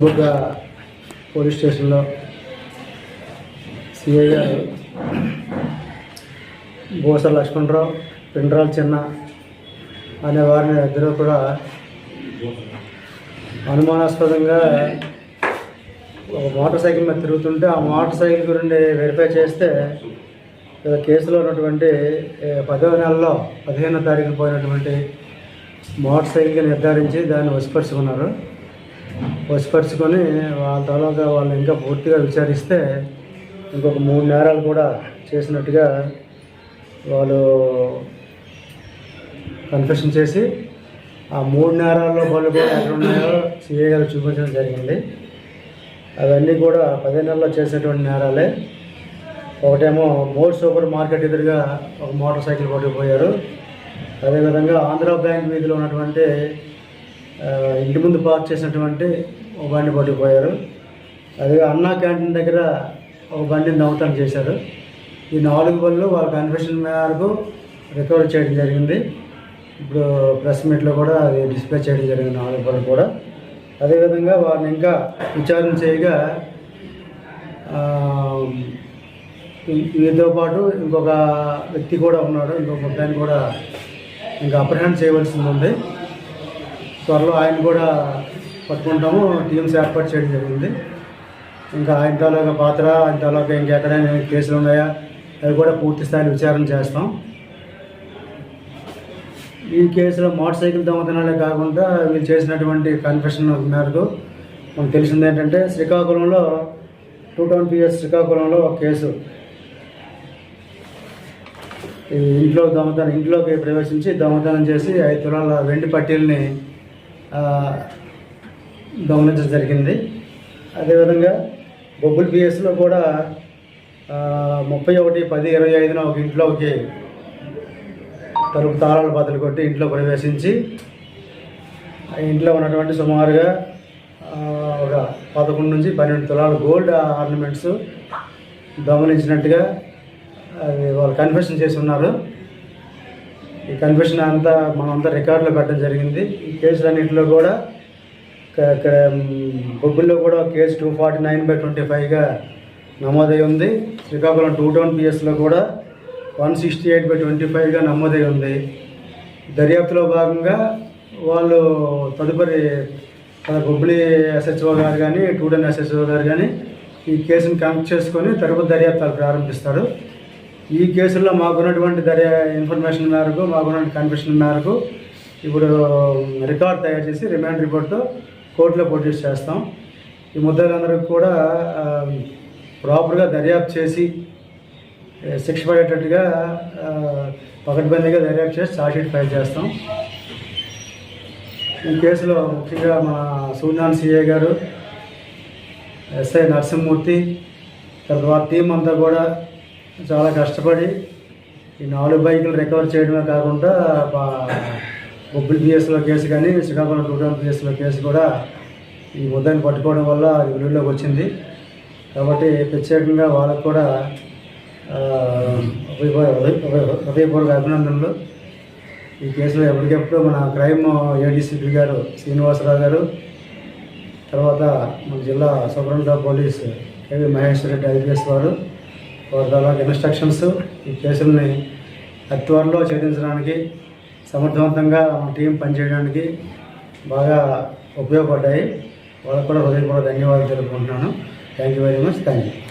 బుగ్గ పోలీస్ స్టేషన్లో సిఐ గారు బోస లక్ష్మణరావు పిండ్రాల చిన్న అనే వారిని ఇద్దరు కూడా అనుమానాస్పదంగా ఒక మోటార్ సైకిల్ మీద తిరుగుతుంటే ఆ మోటార్ సైకిల్ గురించి వెరిఫై చేస్తే కేసులో ఉన్నటువంటి పదవ నెలలో పదిహేనో తారీఖున పోయినటువంటి మోటార్ సైకిల్ నిర్ధారించి దాన్ని వసిపరుచుకున్నారు వశపరుచుకొని వాళ్ళ తర్వాత వాళ్ళు ఇంకా పూర్తిగా విచారిస్తే ఇంకొక మూడు నేరాలు కూడా చేసినట్టుగా వాళ్ళు కన్ఫెషన్ చేసి ఆ మూడు నేరాల్లో పనులు కూడా ఎక్కడ ఉన్నాయో సిఏ గారు చూపించడం జరిగింది. అవన్నీ కూడా పదే నెలలో చేసేటువంటి నేరాలే. ఒకటేమో మోర్ సూపర్ మార్కెట్ ఎదురుగా ఒక మోటార్ సైకిల్ పట్టుకుపోయారు అదేవిధంగా ఆంధ్ర బ్యాంక్ వీధిలో ఉన్నటువంటి ఇంటి ముందు పార్క్ చేసినటువంటి ఒక బండి పట్టుకుపోయారు. అదే అన్నా క్యాంటీన్ దగ్గర ఒక బండిని దొంగతనం చేశారు. ఈ నాలుగు పనులు వాళ్ళ కన్ఫెషన్ మేరకు రికవర్ చేయడం జరిగింది. ఇప్పుడు ప్రెస్ మీట్లో కూడా అది డిస్ప్లే చేయడం జరిగింది నాలుగు పనులు కూడా. అదేవిధంగా వారిని ఇంకా విచారణ చేయగా వీరితో పాటు ఇంకొక వ్యక్తి కూడా ఉన్నాడు. ఇంకొక ముద్దాన్ని కూడా ఇంకా అప్రహెండ్ చేయవలసింది ఉంది. త్వరలో ఆయన కూడా పట్టుకుంటాము. టీమ్స్ ఏర్పాటు చేయడం జరిగింది. ఇంకా ఆయన తాలూకా పాత్ర ఆయన తాలూకా ఇంకెక్కడైనా కేసులు ఉన్నాయా? అవి కూడా పూర్తి స్థాయిలో విచారణ చేస్తాం. ఈ కేసులో మోటార్ సైకిల్ దొంగతనాలే కాకుండా వీళ్ళు చేసినటువంటి కన్ఫెషన్ మేరకు మనకు తెలిసింది ఏంటంటే శ్రీకాకుళంలో టూ ట్వంటీ పిఎస్ శ్రీకాకుళంలో ఒక కేసు. ఈ ఇంట్లో దొంగతనం ఇంట్లోకి ప్రవేశించి దొంగతనం చేసి ఐదు తులాల వెండి పట్టీల్ని గమనించడం దొంగలించడం జరిగింది. అదేవిధంగా బొబ్బుల్ పిఎస్లో కూడా ముప్పై ఒకటి పది ఇరవై ఐదున ఒక ఇంట్లోకి తలుపు తాళాలు బదులు కొట్టి ఇంట్లో ప్రవేశించి ఇంట్లో ఉన్నటువంటి సుమారుగా ఒక పదకొండు నుంచి పన్నెండు తులాలు గోల్డ్ ఆర్నమెంట్స్ దొంగలించినట్టుగా అది వాళ్ళు కన్ఫెషన్ చేసి ఉన్నారు. ఈ కన్ఫెషన్ అంతా మనంతా రికార్డులో పెట్టడం జరిగింది. ఈ కేసులన్నింటిలో కూడా బొబ్బుల్లో కూడా case two forty nine by twenty ఫైవ్గా నమోదై ఉంది. శ్రీకాకుళం టూ టౌన్ పిఎస్లో కూడా one sixty eight by twenty ఫైవ్గా నమోదై ఉంది. దర్యాప్తులో భాగంగా వాళ్ళు తదుపరి మన బొబ్బిలి ఎస్హెచ్ఓ గారు కానీ టూ టౌన్ ఎస్హెచ్ఓ గారు కానీ ఈ కేసును కనెక్ట్ చేసుకొని తరువాత దర్యాప్తాలు ప్రారంభిస్తారు. ఈ కేసుల్లో మాకున్నటువంటి దర్యా ఇన్ఫర్మేషన్ మేరకు మాకున్నటువంటి కన్ఫెషన్ మేరకు ఇప్పుడు రికార్డ్ తయారు చేసి రిమాండ్ రిపోర్ట్తో కోర్టులో ప్రొడ్యూస్ చేస్తాం. ఈ ముద్దాయిలందరికీ కూడా ప్రాపర్గా దర్యాప్తు చేసి శిక్ష పడేటట్టుగా పకడ్బందీగా దర్యాప్తు చేసి ఛార్జ్షీట్ ఫైల్ చేస్తాం. ఈ కేసులో ముఖ్యంగా మా సూర్యనారాయణ సిఐ గారు ఎస్ఐ నరసింహమూర్తి తర్వాత టీం అంతా కూడా చాలా కష్టపడి ఈ నాలుగు బైకులు రికవర్ చేయడమే కాకుండా బొబ్బిలి పిఎస్లో కేసు కానీ శ్రీకాకుళం టూ టౌన్ పిఎస్లో కేసు కూడా ఈ ముద్దాన్ని పట్టుకోవడం వల్ల అది వెలుగులోకి వచ్చింది. కాబట్టి ప్రత్యేకంగా వాళ్ళకు కూడా ఆ, హృదయపూర్వక అభినందనలు. ఈ కేసులో ఎప్పటికెప్పుడు మన క్రైమ్ ఏడీసీపీ గారు శ్రీనివాసరావు గారు తర్వాత మన జిల్లా superintendent police KV Maheshwar Reddy IPS వారు వారి ఇన్స్ట్రక్షన్స్ ఈ కేసుల్ని అతి త్వరలో ఛేదించడానికి సమర్థవంతంగా మన టీం పనిచేయడానికి బాగా ఉపయోగపడ్డాయి. వాళ్ళకు కూడా హృదయపూర్వక ధన్యవాదాలు తెలుపుకుంటున్నాను. Thank you very much thank you